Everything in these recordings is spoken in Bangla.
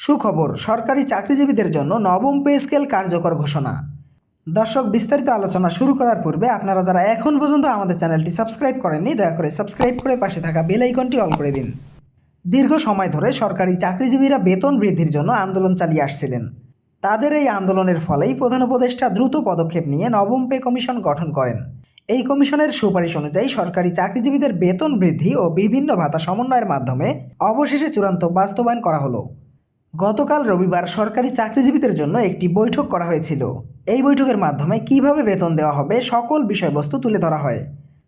সুখবর, সরকারি চাকরিজীবীদের জন্য নবম পে স্কেল কার্যকর ঘোষণা। দর্শক, বিস্তারিত আলোচনা শুরু করার পূর্বে আপনারা যারা এখন পর্যন্ত আমাদের চ্যানেলটি সাবস্ক্রাইব করেননি, দয়া করে সাবস্ক্রাইব করে পাশে থাকা বেল আইকনটি অল করে দিন। দীর্ঘ সময় ধরে সরকারি চাকরিজীবীরা বেতন বৃদ্ধির জন্য আন্দোলন চালিয়ে আসছিলেন। তাদের এই আন্দোলনের ফলেই প্রধান উপদেষ্টা দ্রুত পদক্ষেপ নিয়ে নবম পে কমিশন গঠন করেন। এই কমিশনের সুপারিশ অনুযায়ী সরকারি চাকরিজীবীদের বেতন বৃদ্ধি ও বিভিন্ন ভাতা সমন্বয়ের মাধ্যমে অবশেষে চূড়ান্ত বাস্তবায়ন করা হলো। গতকাল রবিবার সরকারি চাকরিজীবীদের জন্য একটি বৈঠক করা হয়েছিল। এই বৈঠকের মাধ্যমে কীভাবে বেতন দেওয়া হবে সকল বিষয়বস্তু তুলে ধরা হয়।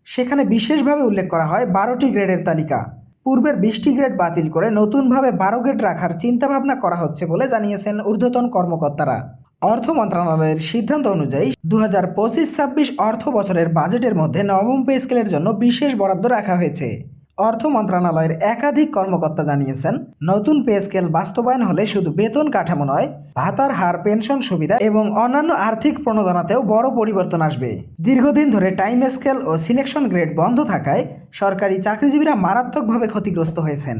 সেখানে বিশেষভাবে উল্লেখ করা হয় বারোটি গ্রেডের তালিকা। পূর্বের বিশটি গ্রেড বাতিল করে নতুনভাবে বারো গ্রেড রাখার চিন্তাভাবনা করা হচ্ছে বলে জানিয়েছেন ঊর্ধ্বতন কর্মকর্তারা। অর্থ মন্ত্রণালয়ের সিদ্ধান্ত অনুযায়ী দু হাজার পঁচিশ ছাব্বিশ অর্থ বছরের বাজেটের মধ্যে নবম পে স্কেলের জন্য বিশেষ বরাদ্দ রাখা হয়েছে। অর্থ মন্ত্রণালয়ের একাধিক কর্মকর্তা জানিয়েছেন, নতুন পে স্কেল বাস্তবায়ন হলে শুধু বেতন কাঠামো নয়, ভাতার হার, পেনশন সুবিধা এবং অন্যান্য আর্থিক প্রণোদনাতেও বড় পরিবর্তন আসবে। দীর্ঘদিন ধরে টাইম স্কেল ও সিলেকশন গ্রেড বন্ধ থাকায় সরকারি চাকরিজীবীরা মারাত্মকভাবে ক্ষতিগ্রস্ত হয়েছেন।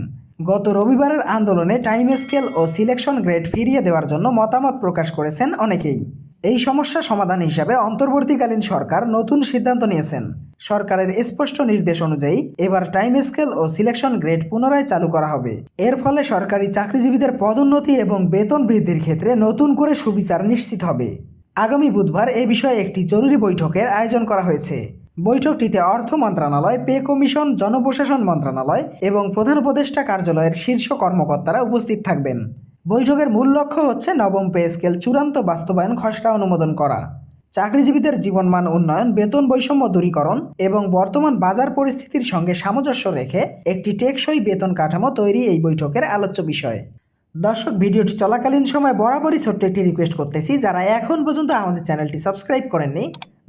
গত রবিবারের আন্দোলনে টাইম স্কেল ও সিলেকশন গ্রেড ফিরিয়ে দেওয়ার জন্য মতামত প্রকাশ করেছেন অনেকেই। এই সমস্যা সমাধান হিসাবে অন্তর্বর্তীকালীন সরকার নতুন সিদ্ধান্ত নিয়েছেন। সরকারের স্পষ্ট নির্দেশ অনুযায়ী এবার টাইম স্কেল ও সিলেকশন গ্রেড পুনরায় চালু করা হবে। এর ফলে সরকারি চাকরিজীবীদের পদোন্নতি এবং বেতন বৃদ্ধির ক্ষেত্রে নতুন করে সুবিচার নিশ্চিত হবে। আগামী বুধবার এ বিষয়ে একটি জরুরি বৈঠকের আয়োজন করা হয়েছে। বৈঠকটিতে অর্থ মন্ত্রণালয়, পে কমিশন, জনপ্রশাসন মন্ত্রণালয় এবং প্রধান উপদেষ্টা কার্যালয়ের শীর্ষ কর্মকর্তারা উপস্থিত থাকবেন। বৈঠকের মূল লক্ষ্য হচ্ছে নবম পে স্কেল চূড়ান্ত বাস্তবায়ন খসড়া অনুমোদন করা। চাকরিজীবীদের জীবনমান উন্নয়ন, বেতন বৈষম্য দূরীকরণ এবং বর্তমান বাজার পরিস্থিতির সঙ্গে সামঞ্জস্য রেখে একটি টেকসই বেতন কাঠামো তৈরি এই বৈঠকের আলোচ্য বিষয়। দর্শক, ভিডিওটি চলাকালীন সময় বরাবরই ছোট্ট একটি রিকোয়েস্ট করতেছি। যারা এখন পর্যন্ত আমাদের চ্যানেলটি সাবস্ক্রাইব করেননি,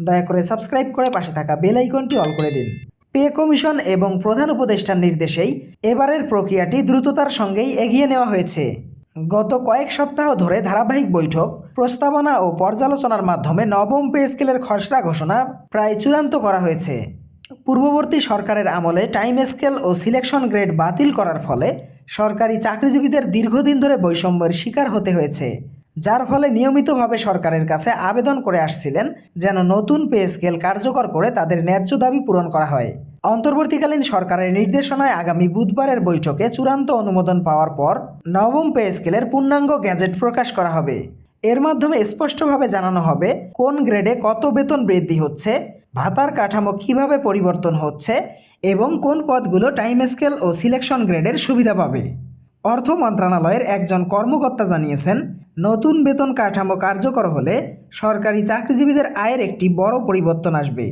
দয়া করে সাবস্ক্রাইব করে পাশে থাকা বেল আইকনটি অল করে দিন। পে কমিশন এবং প্রধান উপদেষ্টার নির্দেশেই এবারের প্রক্রিয়াটি দ্রুততার সঙ্গেই এগিয়ে নেওয়া হয়েছে। গত কয়েক সপ্তাহ ধরে ধারাবাহিক বৈঠক, প্রস্তাবনা ও পর্যালোচনার মাধ্যমে নবম পে স্কেলের খসড়া ঘোষণা প্রায় চূড়ান্ত করা হয়েছে। পূর্ববর্তী সরকারের আমলে টাইম স্কেল ও সিলেকশন গ্রেড বাতিল করার ফলে সরকারি চাকরিজীবীদের দীর্ঘদিন ধরে বৈষম্যের শিকার হতে হয়েছে, যার ফলে নিয়মিতভাবে সরকারের কাছে আবেদন করে আসছিলেন যেন নতুন পে স্কেল কার্যকর করে তাদের ন্যায্য দাবি পূরণ করা হয়। অন্তর্বর্তীকালীন সরকারের নির্দেশনায় আগামী বুধবারের বৈঠকে চূড়ান্ত অনুমোদন পাওয়ার পর নবম পে স্কেলের পূর্ণাঙ্গ গ্যাজেট প্রকাশ করা হবে। এর মাধ্যমে স্পষ্টভাবে জানানো হবে কোন গ্রেডে কত বেতন বৃদ্ধি হচ্ছে, ভাতার কাঠামো কীভাবে পরিবর্তন হচ্ছে এবং কোন পদগুলো টাইম স্কেল ও সিলেকশন গ্রেডের সুবিধা পাবে। অর্থ মন্ত্রণালয়ের একজন কর্মকর্তা জানিয়েছেন, নতুন বেতন কাঠামো কার্যকর হলে সরকারি চাকরিজীবীদের আয়ের একটি বড় পরিবর্তন আসবে।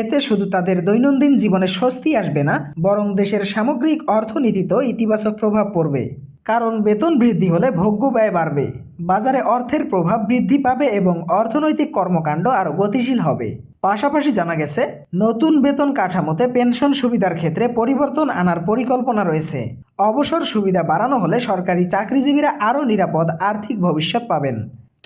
এতে শুধু তাদের দৈনন্দিন জীবনে স্বস্তি আসবে না, বরং দেশের সামগ্রিক অর্থনীতিতেও ইতিবাচক প্রভাব পড়বে। কারণ বেতন বৃদ্ধি হলে ভোগ্য ব্যয় বাড়বে, বাজারে অর্থের প্রভাব বৃদ্ধি পাবে এবং অর্থনৈতিক কর্মকাণ্ড আরও গতিশীল হবে। পাশাপাশি জানা গেছে, নতুন বেতন কাঠামোতে পেনশন সুবিধার ক্ষেত্রে পরিবর্তন আনার পরিকল্পনা রয়েছে। অবসর সুবিধা বাড়ানো হলে সরকারি চাকরিজীবীরা আরও নিরাপদ আর্থিক ভবিষ্যৎ পাবেন।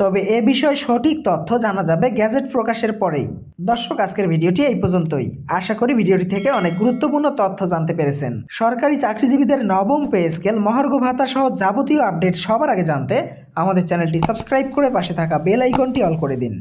তবে এ বিষয়ে সঠিক তথ্য জানা যাবে গ্যাজেট প্রকাশের পরেই। দর্শক, আজকের ভিডিওটি এই পর্যন্তই। আশা করি ভিডিওটি থেকে অনেক গুরুত্বপূর্ণ তথ্য জানতে পেরেছেন। সরকারি চাকরিজীবীদের নবম পে স্কেল, মহার্ঘ ভাতা সহ যাবতীয় আপডেট সবার আগে জানতে আমাদের চ্যানেলটি সাবস্ক্রাইব করে পাশে থাকা বেল আইকনটি অল করে দিন।